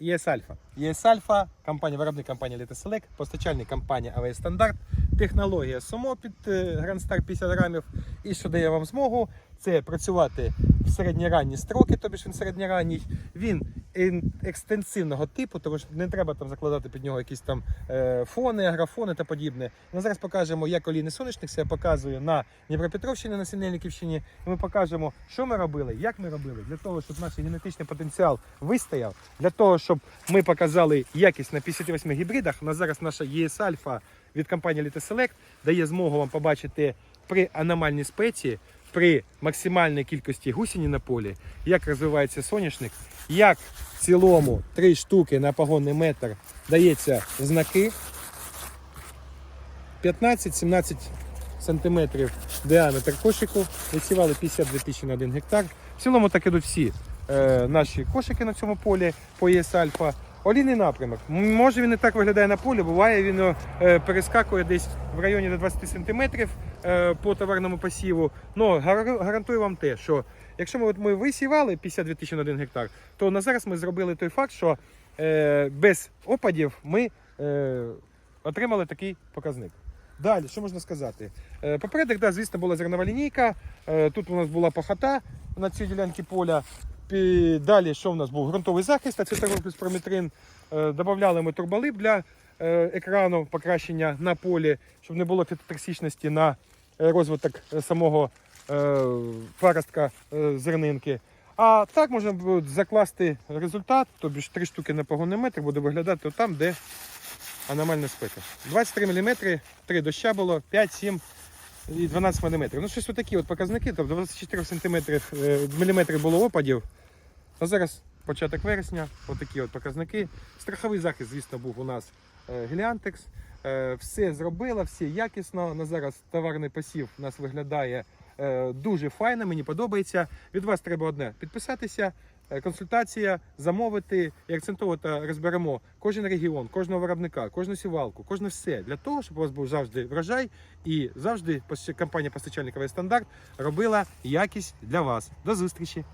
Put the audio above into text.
ЄС Альфа. ЄС Альфа, компанія, виробник компанія Літоселек, постачальник компанія АВС Стандарт, технологія СОМО під е, Grand Star 50 грамів. І що дає вам змогу, це працювати в середньоранні строки, тобі ж він середньоранній. Він ін- екстенсивного типу, тому що не треба там закладати під нього якісь там е, фони, аграфони та подібне. Ми зараз покажемо, як олійний соняшник себе показує на Дніпропетровщині, на Синельниківщині. І ми покажемо, що ми робили, як ми робили, для того, щоб наш генетичний потенціал вистояв, для того, щоб ми показали якість на 58 гібридах. На зараз наша ЄС Альфа від компанії Litoselect дає змогу вам побачити при аномальній спеції, при максимальній кількості гусені на полі, як розвивається соняшник, як в цілому три штуки на погонний метр дається знаки. 15-17 сантиметрів діаметр кошику. Висівали 52 тисячі на 1 гектар. В цілому так ідуть всі е, наші кошики на цьому полі по ЄС Альфа. Олійний напрямок. Може він не так виглядає на полі, буває він е, перескакує десь в районі до 20 сантиметрів е, по товарному посіву. Ну, гарантую вам те, що якщо ми, от ми висівали 52 тисячі на 1 гектар, то на зараз ми зробили той факт, що е, без опадів ми отримали такий показник. Далі, що можна сказати? Попередок, да, звісно, була зернова лінійка. Тут у нас була пахота на цій ділянці поля. Далі, що в нас був? Ґрунтовий захист, ацетарол плюс прометрин. Е, Добавляли ми турболип для е, екрану покращення на полі, щоб не було фітотоксичності на е, розвиток самого паростка зернинки. А так можна закласти результат, тобі ж три штуки на погонний метр буде виглядати там, де аномальна спека. 23 мм, 3 доща було, 5, 7 і 12 мм. Ну, щось отакі от показники, тобто 24 см, мм було опадів. А зараз початок вересня, отакі от показники. Страховий захист, звісно, був у нас е, Геліантекс. Е, Все зробила, все якісно. На зараз товарний посів у нас виглядає е, дуже файно, мені подобається. Від вас треба одне підписатися, консультація, замовити і акцентувати розберемо кожен регіон, кожного виробника, кожну сівалку, кожне все для того, щоб у вас був завжди врожай і завжди компанія постачальниковий стандарт робила якість для вас. До зустрічі!